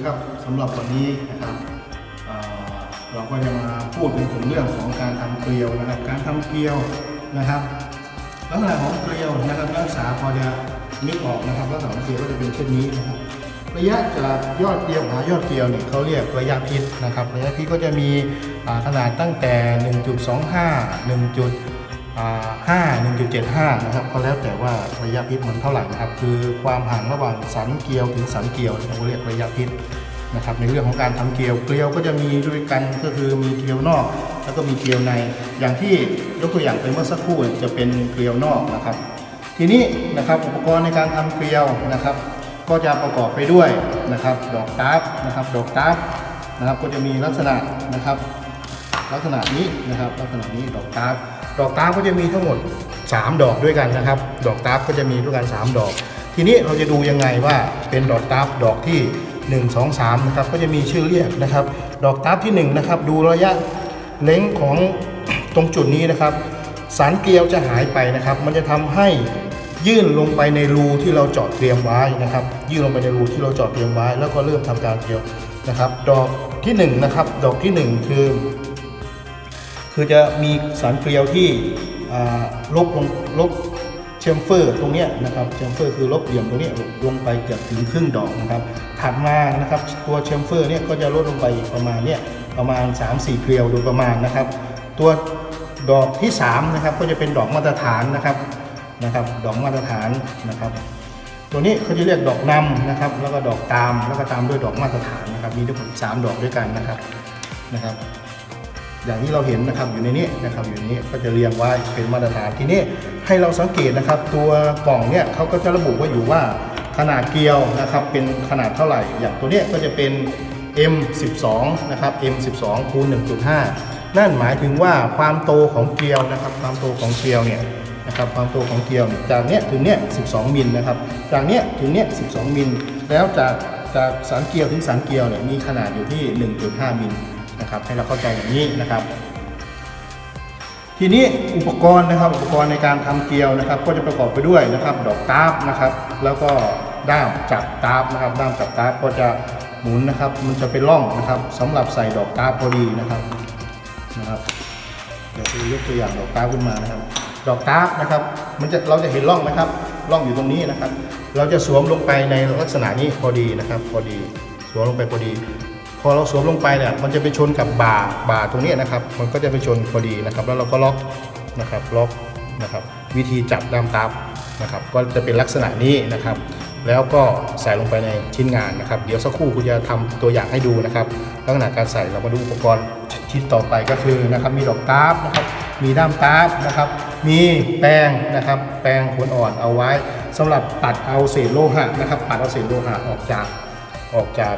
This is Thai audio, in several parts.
สวัสดีครับสำหรับวันนี้นะครับเราก็จะมาพูดถึงถึงเรื่องของการทำเกลียวนะครับ การทำเกลียวนะครับลักษณะของเกลียวนะครับนักศึกษาพอจะนึกออกนะครับลักษณะของเกลียวก็จะเป็นเช่นนี้นะครับ ระยะจากยอดเกลียวหายอดเกลียวเนี่ยเขาเรียกระยะพิษนะครับ ระยะพิษก็จะมีขนาดตั้งแต่ 1.25 1 จุดห้า1.75 นะครับ ก็แล้วแต่ว่าระยะพิษมันเท่าไหร่นะครับ คือความห่างระหว่างสันเกลียวถึงสันเกลียวเราเรียกระยะพิษนะครับ ในเรื่องของการทำเกลียว เกลียวก็จะมีด้วยกันก็คือมีเกลียวนอก แล้วก็มีเกลียวใน อย่างที่ยกตัวอย่างไปเมื่อสักครู่จะเป็นเกลียวนอกนะครับ ทีนี้นะครับอุปกรณ์ในการทำเกลียวนะครับ ก็จะประกอบไปด้วยนะครับ ดอกตาฟนะครับ ดอกตาฟนะครับ ก็จะมีลักษณะนะครับ ลักษณะนี้นะครับ ลักษณะนี้ดอกตาฟ ดอกตาฟก็จะมีทั้งหมด 3 ดอกด้วยกันนะครับ ดอกตาฟก็จะมีด้วยกัน 3 ดอก ทีนี้เราจะดูยังไงว่าเป็นดอกตาฟดอกที่ 1 2 3นะครับก็จะมีชื่อเรียกนะครับ ดอกตาฟที่1นะครับดูระยะเล้งของตรงจุดนี้นะครับ สารเกลียวจะหายไปนะครับ มันจะทำให้ยื่นลงไปในรูที่เราเจาะเตรียมไว้นะครับ ยื่นลงไปในรูที่เราเจาะเตรียมไว้ แล้วก็เริ่มทำการเกลียวนะครับ ดอกที่หนึ่งนะครับดอกที่หนึ่งคือ คือจะมีสารเกลียวที่ลบลงลบเชมเฟอร์ตรงนี้นะครับเชมเฟอร์คือลบเหลี่ยมตรงนี้ลงไปเกือบถึงครึ่งดอกนะครับถัดมานะครับตัวเชมเฟอร์เนี่ยก็จะลดลงไปประมาณเนี่ยประมาณ 3-4 เกลียวโดยประมาณนะครับ ตัวดอกที่3นะครับก็จะเป็นดอกมาตรฐานนะครับนะครับ ดอกมาตรฐานนะครับ ตัวนี้เขาจะเรียกดอกนำนะครับ แล้วก็ดอกตามแล้วก็ตามด้วยดอกมาตรฐานนะครับมีทั้งหมดสามดอกด้วยกันนะครับนะครับ อย่างที่เราเห็นนะครับอยู่ในนี้นะครับอยู่ในนี้ก็จะเรียงไว้เป็นมาตรฐานทีนี้ให้เราสังเกตนะครับ ตัวกล่องเนี่ยเขาก็จะระบุไว้อยู่ว่าขนาดเกลียวนะครับเป็นขนาดเท่าไหร่ อย่างตัวเนี้ยก็จะเป็น M12 นะครับ M12 คูณ1.5 นั่นหมายถึงว่าความโตของเกลียวนะครับความโตของเกลียวเนี่ยนะครับความโตของเกลียวจากเนี้ยถึงเนี้ย12 มิลนะครับจากเนี้ยถึงเนี้ย12 มิลแล้วจากจากสารเกลียวถึงสารเกลียวเนี่ยมีขนาดอยู่ที่ 1.5 มิล นะครับให้เราเข้าใจอย่างนี้นะครับ ทีนี้อุปกรณ์นะครับอุปกรณ์ในการทำเกลียวนะครับ ก็จะประกอบไปด้วยนะครับ ดอกตาบนะครับ แล้วก็ด้ามจับตาบนะครับด้ามจับตาบก็จะหมุนนะครับ มันจะเป็นร่องนะครับสำหรับใส่ดอกตาบพอดีนะครับนะครับเดี๋ยวจะยกตัวอย่างดอกตาบขึ้นมานะครับ ดอกตาบนะครับ มันจะเราจะเห็นร่องไหมครับร่องอยู่ตรงนี้นะครับ เราจะสวมลงไปในลักษณะนี้พอดีนะครับ พอดีสวมลงไปพอดี พอเราสวมลงไปเนี่ยมันจะไปชนกับบ่าบ่าตรงนี้นะครับ มันก็จะไปชนพอดีนะครับ แล้วเราก็ล็อกนะครับล็อกนะครับ วิธีจับด้ามตับนะครับ ก็จะเป็นลักษณะนี้นะครับ แล้วก็ใส่ลงไปในชิ้นงานนะครับ เดี๋ยวสักครู่คุณจะทำตัวอย่างให้ดูนะครับ ลักษณะการใส่เรามาดูอุปกรณ์ชิ้นต่อไปก็คือนะครับมีดอกตาบนะครับ มีด้ามตาบนะครับ มีแปรงนะครับ แปรงขนอ่อนเอาไว้สำหรับปัดเอาเศษโลหะนะครับ ปัดเอาเศษโลหะออกจากออกจาก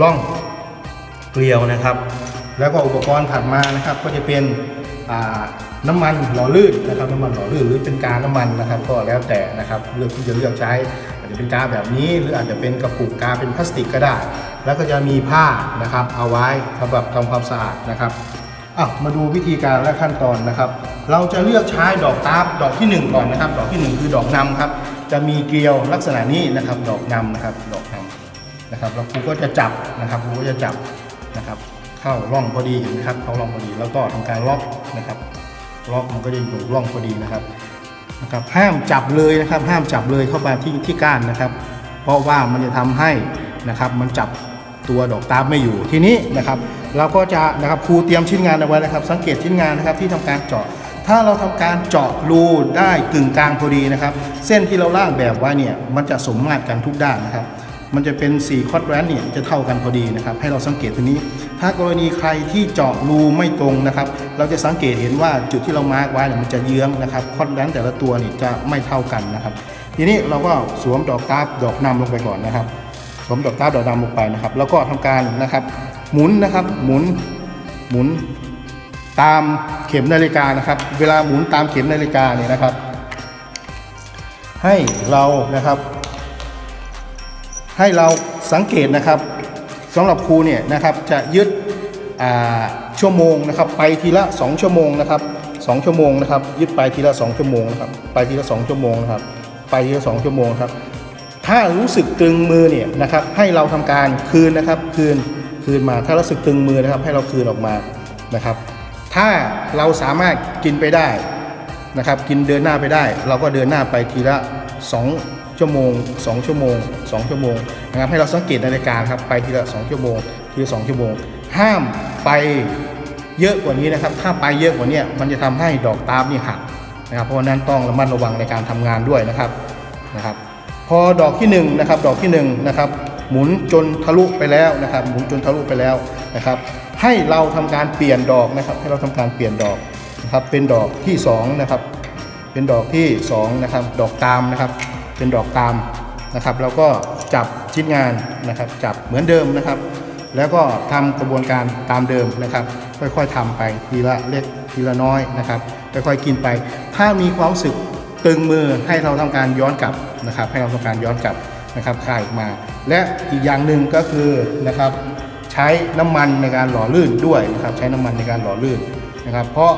ร่อง เกลียวนะครับ แล้วก็อุปกรณ์ถัดมานะครับ ก็จะเป็นน้ำมันหล่อลื่นนะครับน้ำมันหล่อลื่นหรือเป็นกาน้ำมันนะครับ ก็แล้วแต่นะครับเลือกที่จะเลือกใช้อาจจะเป็นกาแบบนี้ หรืออาจจะเป็นกระปุกกาเป็นพลาสติกก็ได้ แล้วก็จะมีผ้านะครับ เอาไว้สำหรับทำความสะอาดนะครับอะมาดูวิธีการและขั้นตอนนะครับ เราจะเลือกใช้ดอกตาบดอกที่หนึ่งก่อนนะครับ ดอกที่หนึ่งคือดอกนำครับ จะมีเกลียวลักษณะนี้นะครับ ดอกนำนะครับดอกนำนะครับแล้วครูก็จะจับนะครับครูก็จะจับ นะครับ เข้าร่องพอดีเห็นไหมครับเข้าร่องพอดีแล้วก็ทำการล็อกนะครับ ล็อกมันก็จะอยู่ร่องพอดีนะครับนะครับ ห้ามจับเลยนะครับ ห้ามจับเลยเข้ามาที่ที่ก้านนะครับ เพราะว่ามันจะทำให้นะครับมันจับตัวดอกตาบไม่อยู่ทีนี้นะครับ เราก็จะนะครับครูเตรียมชิ้นงานเอาไว้นะครับ สังเกตชิ้นงานนะครับที่ทำการเจาะถ้าเราทำการเจาะรูได้กึ่งกลางพอดีนะครับ เส้นที่เราล่างแบบไว้เนี่ยมันจะสมมาตรกันทุกด้านนะครับ มันจะเป็น 4 คอร์ดแรนเนี่ยจะเท่ากันพอดีนะครับ ให้เราสังเกตตรงนี้ ถ้ากรณีใครที่เจาะรูไม่ตรงนะครับ เราจะสังเกตเห็นว่าจุดที่เรามาร์กไว้เนี่ยมันจะเยื้องนะครับ คอร์ดแรนแต่ละตัวนี่จะไม่เท่ากันนะครับ ทีนี้เราก็สวมดอกตาบดอกนำลงไปก่อนนะครับ สวมดอกตาบดอกนำลงไปนะครับ แล้วก็ทำการนะครับ หมุนนะครับ หมุน หมุนตามเข็มนาฬิกานะครับ เวลาหมุนตามเข็มนาฬิกาเนี่ยนะครับ ให้เรานะครับ ให้เราสังเกตนะครับสำหรับครูเนี่ยนะครับจะยึดชั่วโมงนะครับ ไปทีละ 2 ชั่วโมงนะครับ2ชั่วโมงนะครับ ยึดไปทีละ 2 ชั่วโมงนะครับไปทีละ 2 ชั่วโมงนะครับไปทีละ2ชั่วโมงครับ ถ้ารู้สึกตึงมือเนี่ยนะครับ ให้เราทำการคืนนะครับ คืนคืนมา ถ้ารู้สึกตึงมือนะครับ ให้เราคืนออกมานะครับ ถ้าเราสามารถกินไปได้นะครับ กินเดินหน้าไปได้ เราก็เดินหน้าไปทีละ 2 ชั่วโมง 2 ชั่วโมง 2 ชั่วโมงนะครับให้เราสังเกตนาฬิกาครับไปทีละ 2 ชั่วโมงทีละ 2 ชั่วโมง ห้ามไปเยอะกว่านี้นะครับ ถ้าไปเยอะกว่านี้มันจะทำให้ดอกตาบนี่หักนะครับ เพราะนั้นต้องระมัดระวังในการทำงานด้วยนะครับนะครับ พอดอกที่1นงนะครับดอกที่1นงนะครับหมุนจนทะลุไปแล้วนะครับ หมุนจนทะลุไปแล้วนะครับ ให้เราทำการเปลี่ยนดอกนะครับ ให้เราทำการเปลี่ยนดอกนะครับ เป็นดอกที่2นะครับ เป็นดอกที่2นะครับ ดอกตามนะครับ เป็นดอกตามนะครับ แล้วก็จับชิ้นงานนะครับ จับเหมือนเดิมนะครับ แล้วก็ทำกระบวนการตามเดิมนะครับ ค่อยๆทำไปทีละเล็กทีละน้อยนะครับค่อยๆกินไป ถ้ามีความรู้สึกตึงมือให้เราทำการย้อนกลับนะครับ ให้เราทำการย้อนกลับนะครับคลายออกมา และอีกอย่างหนึ่งก็คือนะครับใช้น้ำมันในการหล่อลื่นด้วยนะครับ ใช้น้ำมันในการหล่อลื่นนะครับ เพราะ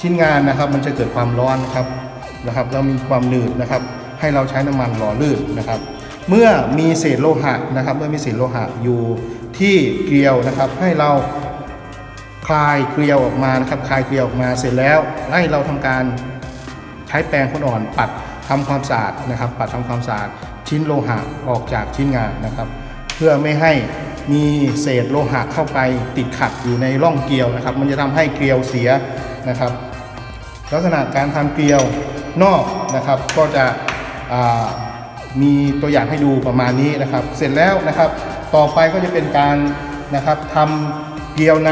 ชิ้นงานนะครับมันจะเกิดความร้อนนะครับนะครับแล้วมีความหนืดนะครับ ให้เราใช้น้ำมันหล่อลื่นนะครับ เมื่อมีเศษโลหะนะครับ เมื่อมีเศษโลหะอยู่ที่เกลียวนะครับ ให้เราคลายเกลียวออกมานะครับ คลายเกลียวออกมาเสร็จแล้วให้เราทำการใช้แปรงพ่นอ่อนปัดทำความสะอาดนะครับ ปัดทำความสะอาดชิ้นโลหะออกจากชิ้นงานนะครับ เพื่อไม่ให้มีเศษโลหะเข้าไปติดขัดอยู่ในร่องเกลียวนะครับ มันจะทำให้เกลียวเสียนะครับ ลักษณะการทำเกลียวนอกนะครับ ก็จะ มีตัวอย่างให้ดูประมาณนี้นะครับ เสร็จแล้วนะครับ ต่อไปก็จะเป็นการนะครับทำเกลียวใน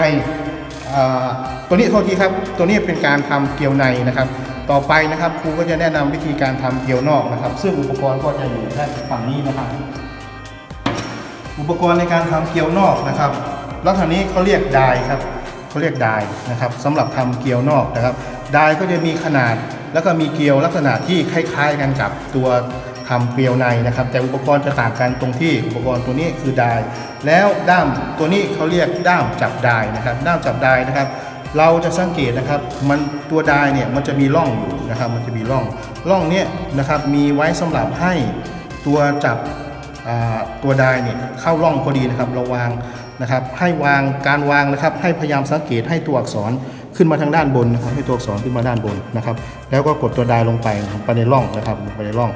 ตัวนี้โทษทีครับ ตัวนี้เป็นการทำเกลียวในนะครับ ต่อไปนะครับครูก็จะแนะนำวิธีการทำเกลียวนอกนะครับ ซึ่งอุปกรณ์ก็จะอยู่ด้านฝั่งนี้นะครับ อุปกรณ์ในการทำเกลียวนอกนะครับลักษณะนี้เขาเรียกไดายครับเขาเรียกดายนะครับสำหรับทำเกลียวนอกนะครับไดายก็จะมีขนาด แล้วก็มีเกลียวลักษณะที่คล้าย ๆ กันกับตัวทำเกลียวในนะครับ แต่อุปกรณ์จะต่างกันตรงที่อุปกรณ์ตัวนี้คือไดายแล้วด้ามตัวนี้เขาเรียกด้ามจับไดายนะครับ ด้ามจับไดายนะครับ เราจะสังเกตนะครับ มันตัวไดายเนี่ยมันจะมีร่องอยู่นะครับ มันจะมีร่องร่องเนี้ยนะครับมีไว้สำหรับให้ตัวจับตัวไดเนี่ยเข้าร่องพอดีนะครับเราวางนะครับ ให้วางการวางนะครับ ให้พยายามสังเกตให้ตัวอักษร ขึ้นมาทางด้านบนนะครับให้ตัวอักษรขึ้นมาด้านบนนะครับ แล้วก็กดตัวไดลงไปไปในร่องนะครับลงไปในร่อง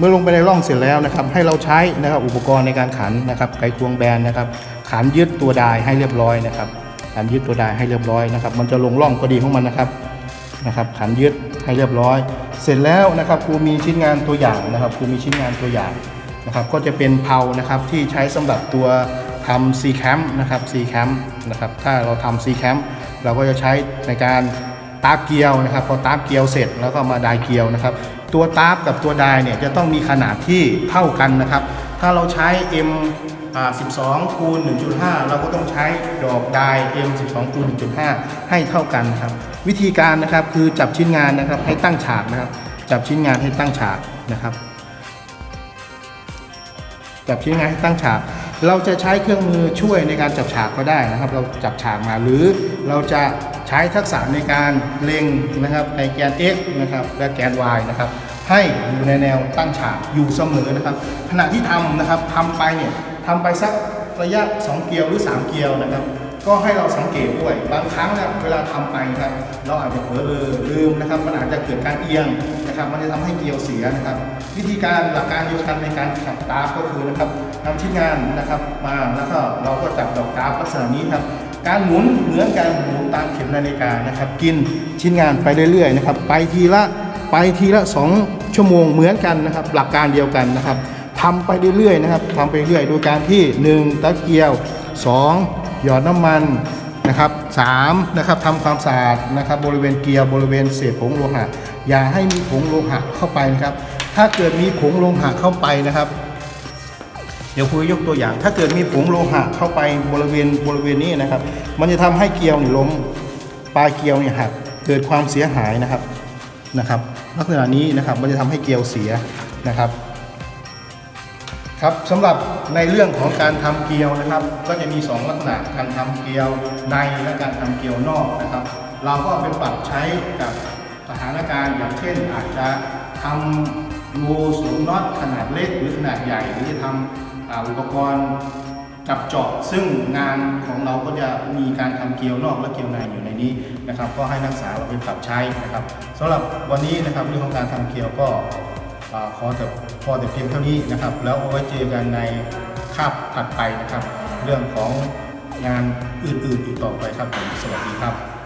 เมื่อลงไปในร่องเสร็จแล้วนะครับ ให้เราใช้นะครับอุปกรณ์ในการขันนะครับไขควงแบนนะครับขันยึดตัวไดายให้เรียบร้อยนะครับขันยึดตัวไดายให้เรียบร้อยนะครับ มันจะลงร่องพอดีของมันนะครับ นะครับขันยึดให้เรียบร้อย เสร็จแล้วนะครับครูมีชิ้นงานตัวอย่างนะครับครูมีชิ้นงานตัวอย่างนะครับก็จะเป็นเพานะครับที่ใช้สำหรับตัวทำ C cam นะครับ C cam นะครับถ้าเราทำ C cam เราก็จะใช้ในการตาเกลียวนะครับพอตาเกลียวเสร็จแล้วก็มาดายเกลียวนะครับตัวตาบกับตัวดายเนี่ยจะต้องมีขนาดที่เท่ากันนะครับ ถ้าเราใช้ M อ่า 12 คูณ 1.5 เราก็ต้องใช้ดอกดาย M 12 คูณ 1.5 ให้เท่ากันนะครับ วิธีการนะครับคือจับชิ้นงานนะครับให้ตั้งฉากนะครับ จับชิ้นงานให้ตั้งฉากนะครับ จับชิ้นงานให้ตั้งฉาก เราจะใช้เครื่องมือช่วยในการจับฉากก็ได้นะครับ เราจับฉากมาหรือเราจะใช้ทักษะในการเล็งนะครับในแกน x นะครับและแกน y นะครับให้อยู่ในแนวตั้งฉากอยู่เสมอนะครับ ขณะที่ทำนะครับทำไปเนี่ย ทำไปสักระยะ 2 เกลียวหรือ 3 เกลียวนะครับ ก็ให้เราสังเกตด้วย บางครั้งนะเวลาทำไปนะครับ เราอาจจะเผลอเลอลืมนะครับ มันอาจจะเกิดการเอียงนะครับ มันจะทำให้เกลียวเสียนะครับ วิธีการหลักการเดียวกันในการขับตาฟก็คือนะครับนำชิ้นงานนะครับมาแล้วก็เราก็จับดอกตาร์ฟลักษณะนี้ครับการหมุนเหมือนการหมุนตามเข็มนาฬิกานะครับ กินชิ้นงานไปเรื่อยๆนะครับ ไปทีละไปทีละ 2 ชั่วโมงเหมือนกันนะครับ หลักการเดียวกันนะครับ ทำไปเรื่อยๆนะครับทำไปเรื่อยโดยการที่ 1 ตะเกียว 2 หยอดน้ำมันนะครับ3นะครับทำความสะอาดนะครับบริเวณเกียร์บริเวณเศษผงโลหะ อย่าให้มีผงโลหะเข้าไปนะครับ ถ้าเกิดมีผงโลหะเข้าไปนะครับ เดี๋ยวครูยกตัวอย่าง ถ้าเกิดมีผงโลหะเข้าไปบริเวณบริเวณนี้นะครับ มันจะทำให้เกียวนี่ล้มปลายเกียวเนี่ยหักเกิดความเสียหายนะครับนะครับ ลักษณะนี้นะครับมันจะทำให้เกียวเสียนะครับ ครับสำหรับในเรื่องของการทำเกลียวนะครับ ก็จะมี 2 ลักษณะการทำเกลียวในและการทำเกลียวนอกนะครับ เราก็เอาไปปรับใช้กับสถานการณ์อย่างเช่น อาจจะทำรูสวมน็อตขนาดเล็กหรือขนาดใหญ่ หรือจะทำอุปกรณ์จับเจาะซึ่งงานของเราก็จะมีการทำเกลียวนอกและเกลียวในอยู่ในนี้นะครับ ก็ให้นักศึกษาเราไปปรับใช้นะครับสำหรับวันนี้นะครับเรื่องของการทำเกลียวก็ ขอแต่พอแต่เพียงเท่านี้นะครับ แล้วเอาไว้เจอกันในคาบถัดไปนะครับ เรื่องของงานอื่นๆอีกต่อไปครับผมสวัสดีครับ